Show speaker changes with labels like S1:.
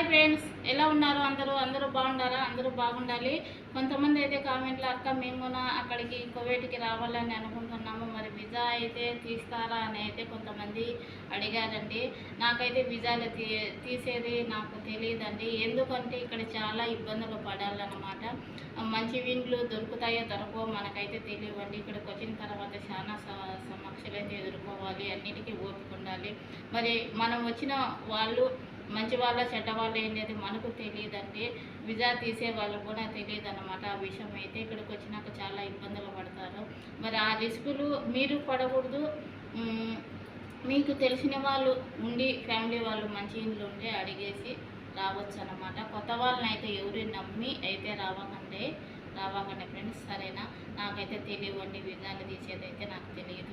S1: Hi friends ఎలా ఉన్నారు అందరూ? అందరూ బాగుండారా అందరూ బాగుండాలి. కొంతమంది అయితే కామెంట్లో అక్క మేము అక్కడికి కువైట్కి రావాలని అనుకుంటున్నాము. మరి విజా అయితే తీస్తారా? అని అయితే కొంతమంది అడిగారండి. నాకైతే విజాలు తీ తీసేది నాకు తెలియదండి. ఎందుకంటే ఇక్కడ చాలా ఇబ్బందులు పడాలన్నమాట. మంచి విండ్లు దొరుకుతాయో దొరకవో మనకైతే తెలియవండి. ఇక్కడికి వచ్చిన తర్వాత చాలా స- సమస్యలు అయితే ఎదుర్కోవాలి. అన్నిటికీ ఓపిక ఉండాలి. మరి మనం వచ్చిన వాళ్ళు మంచి వాళ్ళ చెడ్డ వాళ్ళు ఏంటది మనకు తెలియదండి విజా తీసే వాళ్ళు కూడా తెలియదు అనమాట ఆ విషయం అయితే ఇక్కడికి వచ్చినాక చాలా ఇబ్బందులు పడతారు. మరి ఆ రిస్కులు మీరు పడకూడదు. మీకు తెలిసిన వాళ్ళు ఉండి ఫ్యామిలీ వాళ్ళు మంచి ఇంట్లో ఉంటే అడిగేసి రావచ్చు అనమాట కొత్త వాళ్ళని అయితే ఎవరు నమ్మి అయితే రావకండి. రావకండి ఫ్రెండ్స్ సరేనా? నాకైతే తెలియవండి విధాలు తీసేదైతే నాకు తెలియదు.